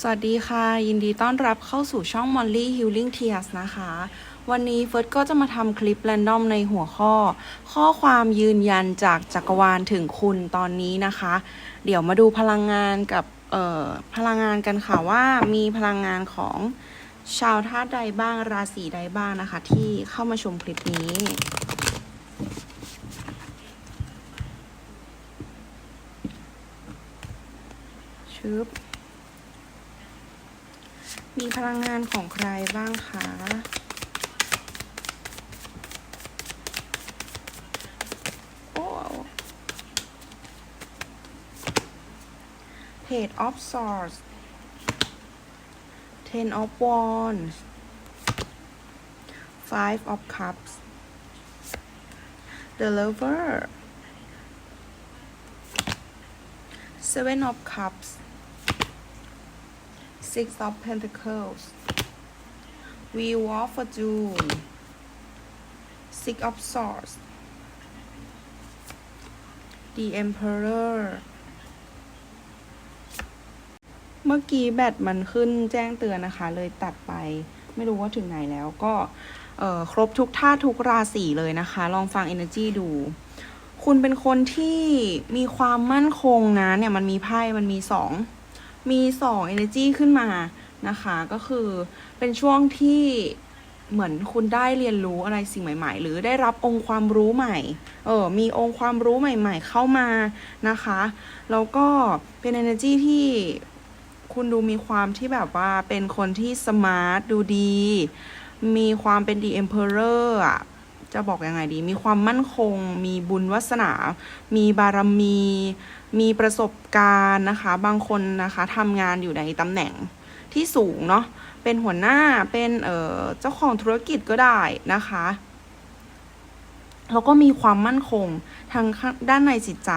สวัสดีค่ะ ยินดีต้อนรับเข้าสู่ช่อง Molly Healing Tears นะคะ วันนี้เฟิร์สก็จะมาทำคลิปแรนดอมในหัวข้อ ข้อความยืนยันจากจักรวาลถึงคุณตอนนี้นะคะ เดี๋ยวมาดูพลังงานกับเอ่อพลังงานกันค่ะว่ามีพลังงานของชาวธาตุใดบ้างราศีใดบ้างนะคะ ที่เข้ามาชมคลิปนี้ชึบ มีพลังงานของใครบ้างคะ โอ้ Page of Swords Ten of Wands Five of Cups The Lover Seven of Cups Six of Pentacles Wheel of Fortune Six of Swords The Emperor เมื่อกี้แบตมันขึ้นแจ้งเตือนนะคะ เลยตัดไปไม่รู้ว่าถึงไหนแล้วก็ครบทุกท่าทุกราศีเลยนะคะ ลองฟัง Energy ดู คุณเป็นคนที่มีความมั่นคงนะเนี่ยมันมีไพ่มันมีสอง มีสอง energy ขึ้นมานะคะ ก็คือเป็นช่วงที่เหมือนคุณได้เรียนรู้อะไรสิ่งใหม่ ๆ หรือได้รับองค์ความรู้ใหม่ เออ มีองค์ความรู้ใหม่ ๆ เข้ามานะคะ แล้วก็เป็น energy ที่คุณดูมีความที่แบบว่าเป็นคนที่สมาร์ทดูดี มีความเป็น the emperor อะ จะบอกยังไงดี มีความมั่นคง มีบุญวาสนา มีบารมี มีประสบการณ์นะคะ บางคนนะคะทำงานอยู่ในตำแหน่งที่สูงเนาะ เป็นหัวหน้า เป็นเอ่อเจ้าของธุรกิจก็ได้นะคะ แล้วก็มีความมั่นคงทางข้างด้านในจิตใจ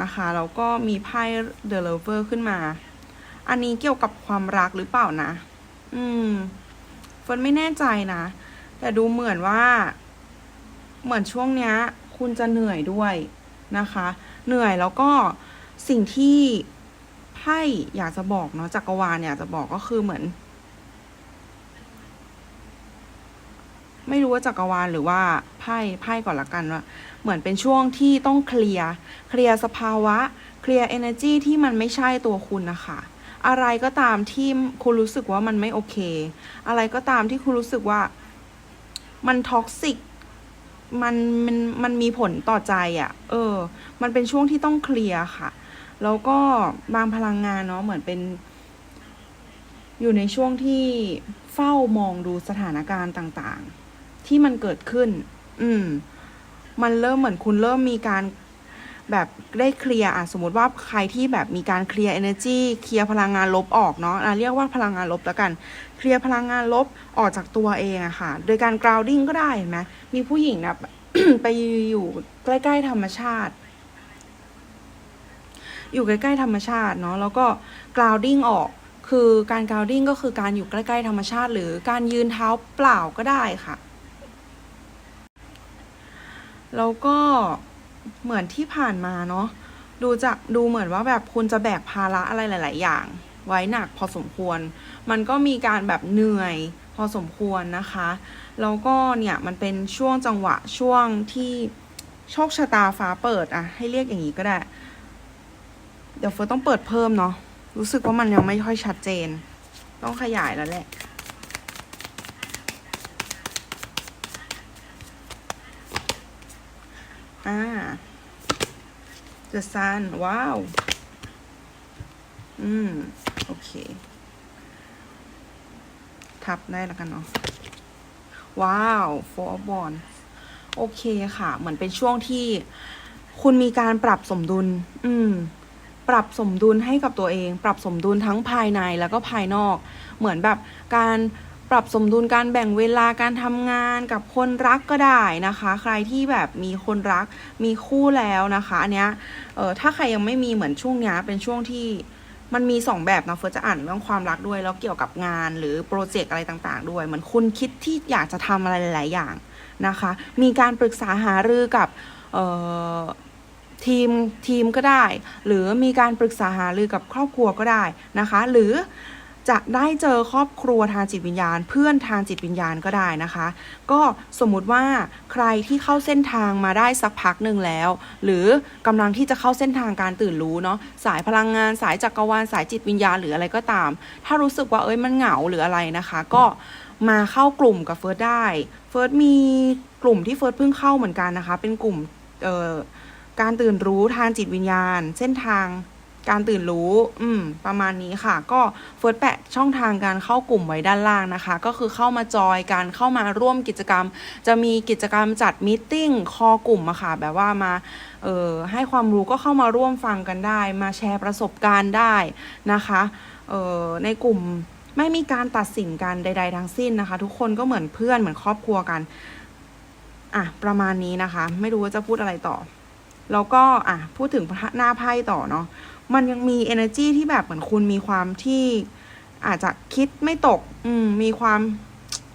นะคะ แล้วก็มีไพ่ The Lover ขึ้นมา อันนี้เกี่ยวกับความรักหรือเปล่านะ อืมเฟิร์นไม่แน่ใจนะแต่ดูเหมือนว่า เหมือนช่วงเนี้ย คุณจะเหนื่อยด้วยนะคะ เหนื่อยแล้วก็สิ่งที่ไพ่อยากจะบอกเนาะจักรวาลอยากจะบอกก็คือเหมือน ไม่รู้ว่าจักรวาลหรือว่าไพ่ไพ่ก่อนละกันว่าเหมือนเป็นช่วงที่ต้องเคลียร์เคลียร์สภาวะ เคลียร์ energy ที่มันไม่ใช่ตัวคุณนะคะอะไรก็ตามที่คุณรู้สึกว่ามันไม่โอเค อะไรก็ตามที่คุณรู้สึกว่า มันท็อกซิก มันมันมันมีผลต่อใจอะ่ะ เออ มันเป็นช่วงที่ต้องเคลียร์ค่ะ แล้วก็บางพลังงานเนาะเหมือนเป็น อยู่ในช่วงที่เฝ้ามองดูสถานการณ์ต่าง ๆ ที่มันเกิดขึ้น อืม มันเริ่มเหมือนคุณเริ่มมีการ แบบได้เคลียร์อะสมมติว่าใครที่แบบมีการเคลียร์ energy เคลียร์พลังงานลบออกเนาะะเรียกว่าพลังงานลบแล้วกัน เคลียร์พลังงานลบออกจากตัวเองอะค่ะ โดยการ grounding ก็ได้เห็นไหมมีผู้หญิงนะไปอยู่ใกล้ ๆ ธรรมชาติ อยู่ใกล้ๆธรรมชาติเนาะแล้วก็ grounding ออกคือการ grounding ก็คือการอยู่ใกล้ๆธรรมชาติ หรือการยืนเท้าเปล่าก็ได้ค่ะ แล้วก็ เหมือนที่ผ่านมาเนาะดูจะดูเหมือนว่าแบบคุณจะแบกภาระอะไรหลาย ๆ อย่าง ไว้หนักพอสมควร มันก็มีการแบบเหนื่อยพอสมควรนะคะ แล้วก็เนี่ยมันเป็นช่วงจังหวะช่วงที่โชคชะตาฟ้าเปิดอะให้เรียกอย่างนี้ก็ได้ เดี๋ยวเฟิร์สต้องเปิดเพิ่มเนาะรู้สึกว่ามันยังไม่ค่อยชัดเจน ต้องขยายแล้วแหละ อ่า The Sun ว้าว อืม โอเค ทับได้แล้วกันเนาะ ว้าว Four of Wands โอเคค่ะ เหมือนเป็นช่วงที่คุณมีการปรับสมดุล อืม ปรับสมดุลให้กับตัวเอง ปรับสมดุลทั้งภายในแล้วก็ภายนอก เหมือนแบบการ ปรับสมดุลการแบ่งเวลาการทำงานกับคนรักก็ได้นะคะ ใครที่แบบมีคนรักมีคู่แล้วนะคะอันเนี้ยเออถ้าใครยังไม่มีเหมือนช่วงเนี้ยเป็นช่วงที่มันมีสองแบบนะเฟิร์สจะอ่านเรื่องความรักด้วย แล้วเกี่ยวกับงานหรือโปรเจกต์อะไรต่างๆ ด้วย เหมือนคุณคิดที่อยากจะทำอะไรหลาย ๆ อย่างนะคะ มีการปรึกษาหารือกับเออทีมทีมก็ได้ หรือมีการปรึกษาหารือกับครอบครัวก็ได้นะคะ หรือ จะได้เจอครอบครัวทางจิตวิญญาณ เพื่อนทางจิตวิญญาณก็ได้นะคะ ก็สมมุติว่าใครที่เข้าเส้นทางมาได้สักพักหนึ่งแล้ว หรือกำลังที่จะเข้าเส้นทางการตื่นรู้เนาะสายพลังงานสายจักรวาลสายจิตวิญญาณหรืออะไรก็ตาม ถ้ารู้สึกว่าเอ้ยมันเหงาหรืออะไรนะคะ ก็มาเข้ากลุ่มกับเฟิร์สได้ เฟิร์สมีกลุ่มที่เฟิร์สเพิ่งเข้าเหมือนกันนะคะ เป็นกลุ่มเอ่อการตื่นรู้ทางจิตวิญญาณ เส้นทาง การตื่นรู้ อืม ประมาณนี้ค่ะ ก็เฟิร์สแปะช่องทางการเข้ากลุ่มไว้ด้านล่างนะคะ ก็คือเข้ามาจอยการเข้ามาร่วมกิจกรรม จะมีกิจกรรมจัดมิทติ้งคอกลุ่มอะค่ะ แบบว่ามา เอ่อ ให้ความรู้ก็เข้ามาร่วมฟังกันได้ มาแชร์ประสบการณ์ได้นะคะ เอ่อ ในกลุ่มไม่มีการตัดสินกันใด ๆ ทั้งสิ้นนะคะ ทุกคนก็เหมือนเพื่อนเหมือนครอบครัวกัน อะ ประมาณนี้นะคะ ไม่รู้ว่าจะพูดอะไรต่อ แล้วก็อะพูดถึงหน้าไพ่ต่อเนาะ มันยังมี energy ที่แบบเหมือนคุณมีความที่อาจจะคิดไม่ตก อืม มีความ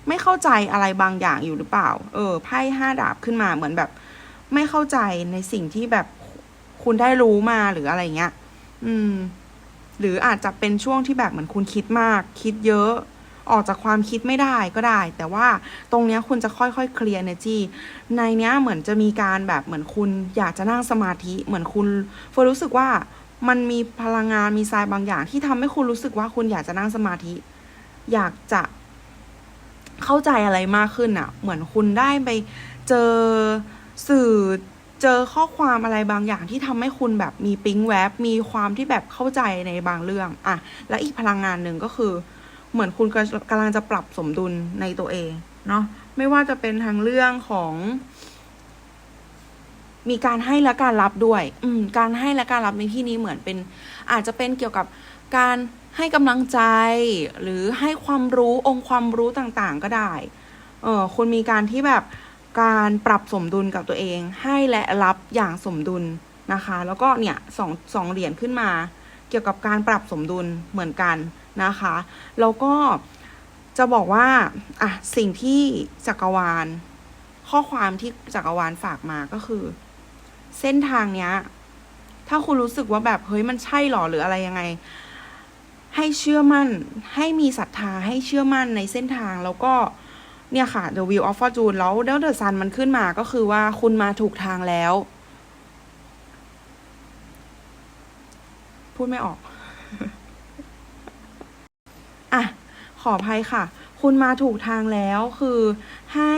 ไม่เข้าใจอะไรบางอย่างอยู่หรือเปล่า เออ ไพ่ห้าดาบขึ้นมาเหมือนแบบ ไม่เข้าใจในสิ่งที่แบบคุณได้รู้มาหรืออะไรเงี้ย อืม หรืออาจจะเป็นช่วงที่แบบเหมือนคุณคิดมาก คิดเยอะ ออกจากความคิดไม่ได้ก็ได้ แต่ว่าตรงเนี้ยคุณจะค่อยๆเคลียร์ energy ในเนี้ยเหมือนจะมีการแบบเหมือนคุณอยากจะนั่งสมาธิ เหมือนคุณเฟิร์รู้สึกว่า มันมีพลังงานมีทรายบางอย่าง ที่ทำให้คุณรู้สึกว่าคุณอยากจะนั่งสมาธิ อยากจะเข้าใจอะไรมากขึ้นอะเหมือนคุณได้ไปเจอสื่อเจอข้อความอะไรบางอย่างที่ทำให้คุณแบบมีปิ๊งแวบมีความที่แบบเข้าใจในบางเรื่องอะและอีกพลังงานหนึ่งก็คือ เหมือนคุณกำลังจะปรับสมดุลในตัวเองเนาะไม่ว่าจะเป็นทางเรื่องของ มีการให้และการรับด้วย อืมการให้และการรับในที่นี้เหมือนเป็น อาจจะเป็นเกี่ยวกับการให้กำลังใจ หรือให้ความรู้องค์ความรู้ต่างๆ ก็ได้ เออคุณมีการที่แบบการปรับสมดุลกับตัวเอง ให้และรับอย่างสมดุลนะคะ แล้วก็เนี่ยสองสองเหรียญขึ้นมา เกี่ยวกับการปรับสมดุลเหมือนกันนะคะ แล้วก็จะบอกว่าอะสิ่งที่จักรวาล ข้อความที่จักรวาลฝากมาก็คือ เส้นทางเนี้ย ถ้าคุณรู้สึกว่าแบบเฮ้ยมันใช่หรอหรืออะไรยังไง ให้เชื่อมั่น ให้มีศรัทธาให้เชื่อมั่นในเส้นทางแล้วก็เนี่ยค่ะ The Wheel of Fortune แล้วแล้ว The Sun มันขึ้นมาก็คือว่าคุณมาถูกทางแล้ว พูดไม่ออกอะขออภัยค่ะ คุณมาถูกทางแล้วคือให้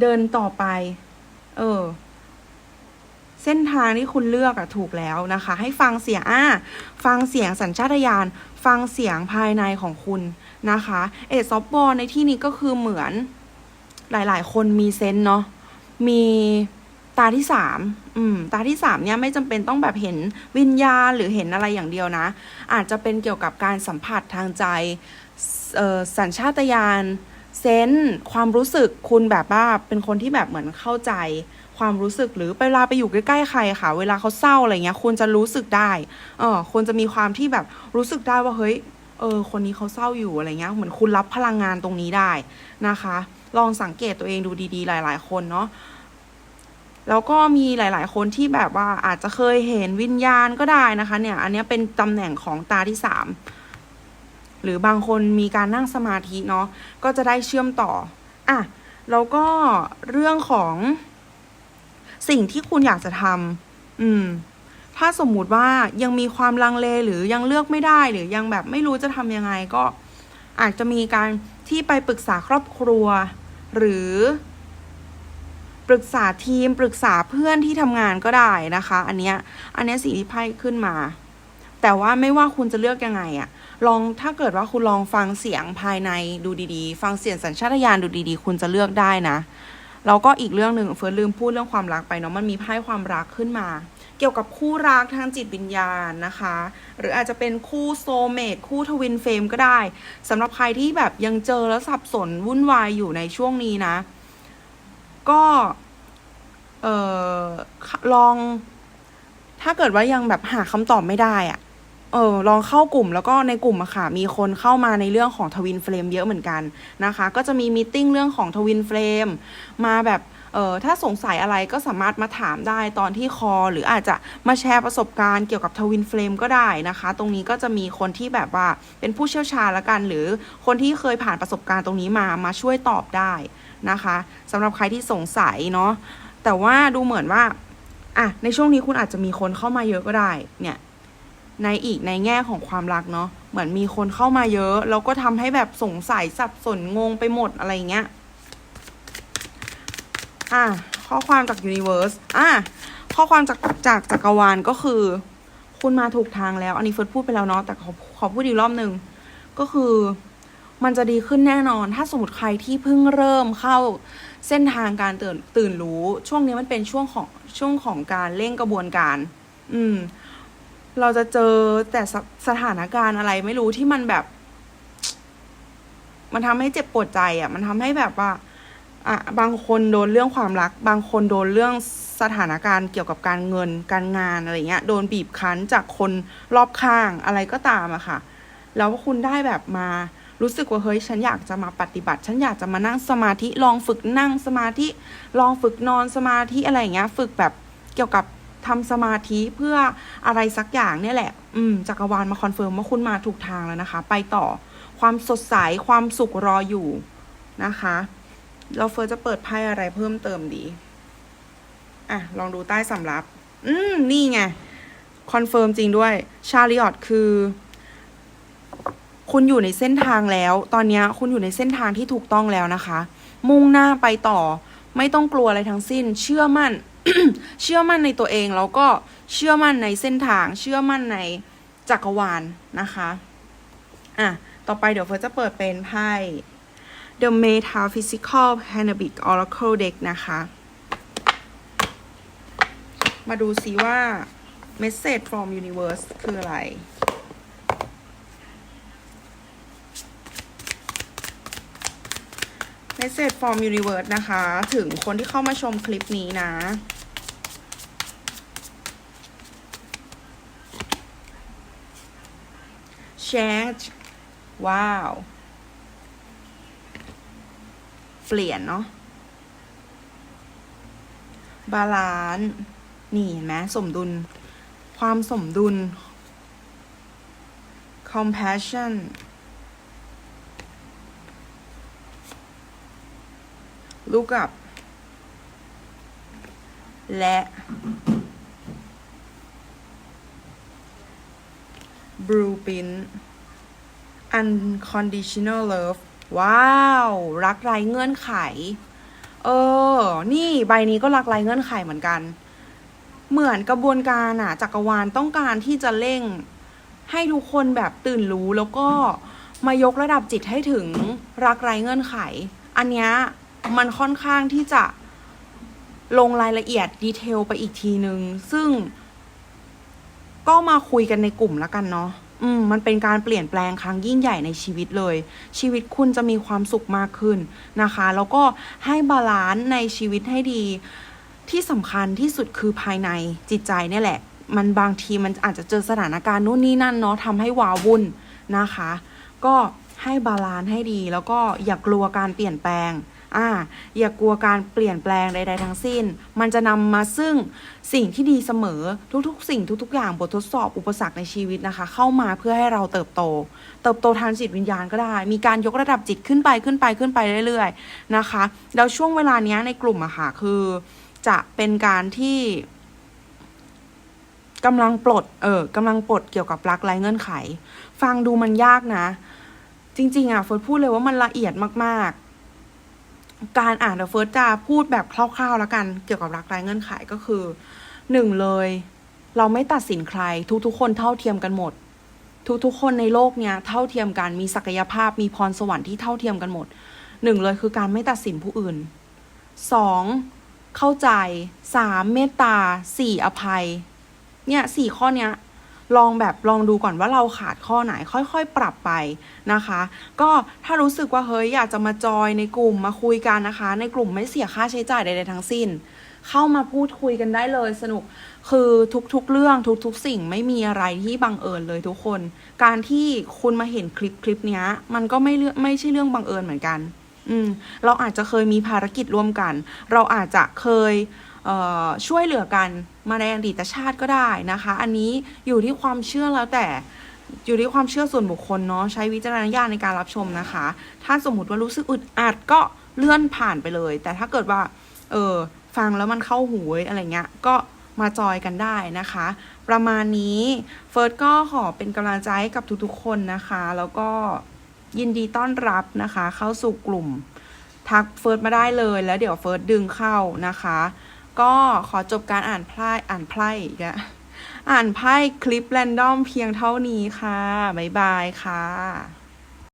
เดินต่อไป เออ เส้นทางที่คุณเลือกอะถูกแล้วนะคะ ให้ฟังเสียงอะฟังเสียงสัญชาตญาณฟังเสียงภายในของคุณนะคะเอซอฟบอลในที่นี้ก็คือเหมือนหลาย ๆ คนมีเซนเนาะมีตาที่สามอืม ตาที่สามเนี่ยไม่จำเป็นต้องแบบเห็นวิญญาณหรือเห็นอะไรอย่างเดียวนะ อาจจะเป็นเกี่ยวกับการสัมผัสทางใจสัญชาตญาณเซนส์ความรู้สึกคุณแบบว่าเป็นคนที่แบบเหมือนเข้าใจ ความรู้สึกหรือเวลาไปอยู่ใกล้ๆใครค่ะ เวลาเขาเศร้าอะไรเงี้ยคุณจะรู้สึกได้เออคุณจะมีความที่แบบรู้สึกได้ว่าเฮ้ยเออคนนี้เขาเศร้าอยู่อะไรเงี้ยเหมือนคุณรับพลังงานตรงนี้ได้นะคะ ลองสังเกตตัวเองดูดีๆ หลาย ๆ คนเนาะแล้วก็มีหลาย ๆ คนที่แบบว่าอาจจะเคยเห็นวิญญาณก็ได้นะคะ เนี่ย อันนี้เป็นตำแหน่งของตาที่สามหรือบางคนมีการนั่งสมาธิเนาะก็จะได้เชื่อมต่ออะแล้วก็เรื่องของ สิ่งที่คุณอยากจะทำอืม ถ้าสมมุติว่ายังมีความลังเลหรือยังเลือกไม่ได้หรือยังแบบไม่รู้จะทำยังไงก็อาจจะมีการที่ไปปรึกษาครอบครัว หรือ ปรึกษาทีม ปรึกษาเพื่อนที่ทำงานก็ได้นะคะ อันเนี้ย อันเนี้ยสิ่งที่ไพ่ขึ้นมา แต่ว่าไม่ว่าคุณจะเลือกยังไงอะลองถ้าเกิดว่าคุณลองฟังเสียงภายในดูดีๆ ฟังเสียงสัญชาตญาณดูดีๆ คุณจะเลือกได้นะ แล้วก็อีกเรื่องหนึ่งเฟิร์สลืมพูดเรื่องความรักไปเนาะมันมีไพ่ความรักขึ้นมา เกี่ยวกับคู่รักทางจิตวิญญาณนะคะ หรืออาจจะเป็นคู่โซเมตคู่ทวินเฟมก็ได้สำหรับใครที่แบบยังเจอแล้วสับสนวุ่นวายอยู่ในช่วงนี้นะ ก็เออลองถ้าเกิดว่ายังแบบหาคำตอบไม่ได้อะ เออลองเข้ากลุ่มแล้วก็ในกลุ่มอะค่ะมีคนเข้ามาในเรื่องของทวินเฟลมเยอะเหมือนกันนะคะ ก็จะมีมีติ้งเรื่องของทวินเฟลมมาแบบเออถ้าสงสัยอะไรก็สามารถมาถามได้ตอนที่คอ หรืออาจจะมาแชร์ประสบการณ์เกี่ยวกับทวินเฟลมก็ได้นะคะ ตรงนี้ก็จะมีคนที่แบบว่าเป็นผู้เชี่ยวชาญละกัน หรือคนที่เคยผ่านประสบการณ์ตรงนี้มามาช่วยตอบได้นะคะสำหรับใครที่สงสัยเนาะแต่ว่าดูเหมือนว่าอะในช่วงนี้คุณอาจจะมีคนเข้ามาเยอะก็ได้เนี่ย ในอีกในแง่ของความรักเนาะเหมือนมีคนเข้ามาเยอะ แล้วก็ทำให้แบบสงสัยสับสนงงไปหมดอะไรเงี้ยอะข้อความจาก Universe อะข้อความจากจากจักรวาลก็คือ คุณมาถูกทางแล้ว อันนี้เฟิร์สพูดไปแล้วเนาะแต่ขอขอพูดอีกรอบหนึ่งก็คือมันจะดีขึ้นแน่นอน ถ้าสมมติใครที่เพิ่งเริ่มเข้าเส้นทางการตื่นตื่นรู้ ช่วงนี้มันเป็นช่วงของช่วงของการเร่งกระบวนการ อืม เราจะเจอแต่สสถานการณ์อะไรไม่รู้ที่มันแบบ มันทำให้เจ็บปวดใจอะ มันทำให้แบบว่าอะบางคนโดนเรื่องความรัก บางคนโดนเรื่องสถานการณ์เกี่ยวกับการเงินการงานอะไรเงี้ย โดนบีบคั้นจากคนรอบข้างอะไรก็ตามอะค่ะ แล้วคุณได้แบบมารู้สึกว่าเฮ้ยฉันอยากจะมาปฏิบัติ ฉันอยากจะมานั่งสมาธิลองฝึกนั่งสมาธิลองฝึกนอนสมาธิอะไรอย่างเงี้ย ฝึกแบบเกี่ยวกับ ทำสมาธิเพื่ออะไรสักอย่างเนี่ยแหละ อืมจักรวาลมาคอนเฟิร์มว่าคุณมาถูกทางแล้วนะคะ ไปต่อความสดใสความสุขรออยู่นะคะเราเฟิร์สจะเปิดไพ่อะไรเพิ่มเติมดี อะ ลองดูใต้สำรับ อืม นี่ไง คอนเฟิร์มจริงด้วย ชาริออตคือ คุณอยู่ในเส้นทางแล้ว ตอนนี้คุณอยู่ในเส้นทางที่ถูกต้องแล้วนะคะ มุ่งหน้าไปต่อ ไม่ต้องกลัวอะไรทั้งสิ้น เชื่อมั่น เชื่อมั่นในตัวเองแล้วก็เชื่อมั่นในเส้นทาง เชื่อมั่นในจักรวาลนะคะอะต่อไปเดี๋ยวเฟิร์จะเปิดเป็นไพ่ The Metaphysical Cannabis Oracle Deck นะคะ มาดูซิว่า Message from Universe คืออะไร Message from Universe นะคะ ถึงคนที่เข้ามาชมคลิปนี้นะ Change ว้าว เปลี่ยนเนาะบาลานซ์นี่เห็นไหมสมดุล ความสมดุล compassion ลูกกับและ blueprint unconditional love ว้าว รักไร้เงื่อนไข เออ นี่ใบนี้ก็รักไร้เงื่อนไขเหมือนกัน เหมือนกระบวนการอะจักรวาลต้องการที่จะเร่ง ให้ทุกคนแบบตื่นรู้แล้วก็มายกระดับจิตให้ถึงรักไร้เงื่อนไข อันเนี้ย มันค่อนข้างที่จะลงรายละเอียดดีเทลไปอีกทีนึง ซึ่งก็มาคุยกันในกลุ่มแล้วกันเนาะอืมมันเป็นการเปลี่ยนแปลงครั้งยิ่งใหญ่ในชีวิตเลย ชีวิตคุณจะมีความสุขมากขึ้นนะคะ แล้วก็ให้บาลานซ์ในชีวิตให้ดี ที่สำคัญที่สุดคือภายในจิตใจเนี่ยแหละ มันบางทีมันอาจจะเจอสถานการณ์นู่นนี่นั่นเนาะทำให้วาวุ่นนะคะ ก็ให้บาลานซ์ให้ดี แล้วก็อย่ากลัวการเปลี่ยนแปลง อ่า อย่ากลัวการเปลี่ยนแปลงใด ๆ ทั้งสิ้น มันจะนำมาซึ่งสิ่งที่ดีเสมอทุกๆ สิ่งทุก ๆ อย่างบททดสอบอุปสรรคในชีวิตนะคะ เข้ามาเพื่อให้เราเติบโต เติบโตทางจิตวิญญาณก็ได้ มีการยกระดับจิตขึ้นไปขึ้นไปขึ้นไปเรื่อย ๆ นะคะแล้วช่วงเวลานี้ในกลุ่มอะค่ะคือจะเป็นการที่กำลังปลด เออกำลังปลดเกี่ยวกับรักไร้เงื่อนไข ฟังดูมันยากนะ จริง ๆ อะเฟิร์สพูดเลยว่ามันละเอียดมาก ๆ การอ่านเดี๋ยวเฟิร์สจะพูดแบบคร่าวๆแล้วกัน เกี่ยวกับรักไร้เงื่อนไขก็คือหนึ่งเลย เราไม่ตัดสินใคร ทุกๆ คนเท่าเทียมกันหมด ทุกๆ คนในโลกเนี้ยเท่าเทียมกันมีศักยภาพมีพรสวรรค์ที่เท่าเทียมกันหมดหนึ่งเลยคือการไม่ตัดสินผู้อื่นสองเข้าใจสามเมตตาสี่อภัย เนี่ยสี่ข้อเนี้ย ลองแบบลองดูก่อนว่าเราขาดข้อไหนค่อยๆ ปรับไปนะคะ ก็ถ้ารู้สึกว่าเฮ้ยอยากจะมาจอยในกลุ่มมาคุยกันนะคะ ในกลุ่มไม่เสียค่าใช้จ่ายใดๆทั้งสิ้น เข้ามาพูดคุยกันได้เลยสนุกคือทุกๆเรื่องทุกๆสิ่งไม่มีอะไรที่บังเอิญเลยทุกคน การที่คุณมาเห็นคลิปคลิปนี้มันก็ไม่เลืองไม่ใช่เรื่องบังเอิญเหมือนกัน อืมเราอาจจะเคยมีภารกิจร่วมกัน เราอาจจะเคย ช่วยเหลือกันมาในอดีตชาติก็ได้นะคะ อันนี้อยู่ที่ความเชื่อแล้วแต่อยู่ที่ความเชื่อส่วนบุคคลเนาะใช้วิจารณญาณในการรับชมนะคะ ถ้าสมมติว่ารู้สึกอึดอัดก็เลื่อนผ่านไปเลย แต่ถ้าเกิดว่า เออฟังแล้วมันเข้าหูอะไรเงี้ยก็มาจอยกันได้นะคะ ประมาณนี้เฟิร์สก็ขอเป็นกำลังใจให้กับทุกๆคนนะคะ แล้วก็ยินดีต้อนรับนะคะ เข้าสู่กลุ่มทักเฟิร์สมาได้เลยแล้วเดี๋ยวเฟิร์สดึงเข้านะคะ ก็ขอจบการอ่านไพ่อ่านไพ่อีกแล้วอ่านไพ่คลิปแรนดอมเพียงเท่านี้ค่ะ บ๊ายบายค่ะ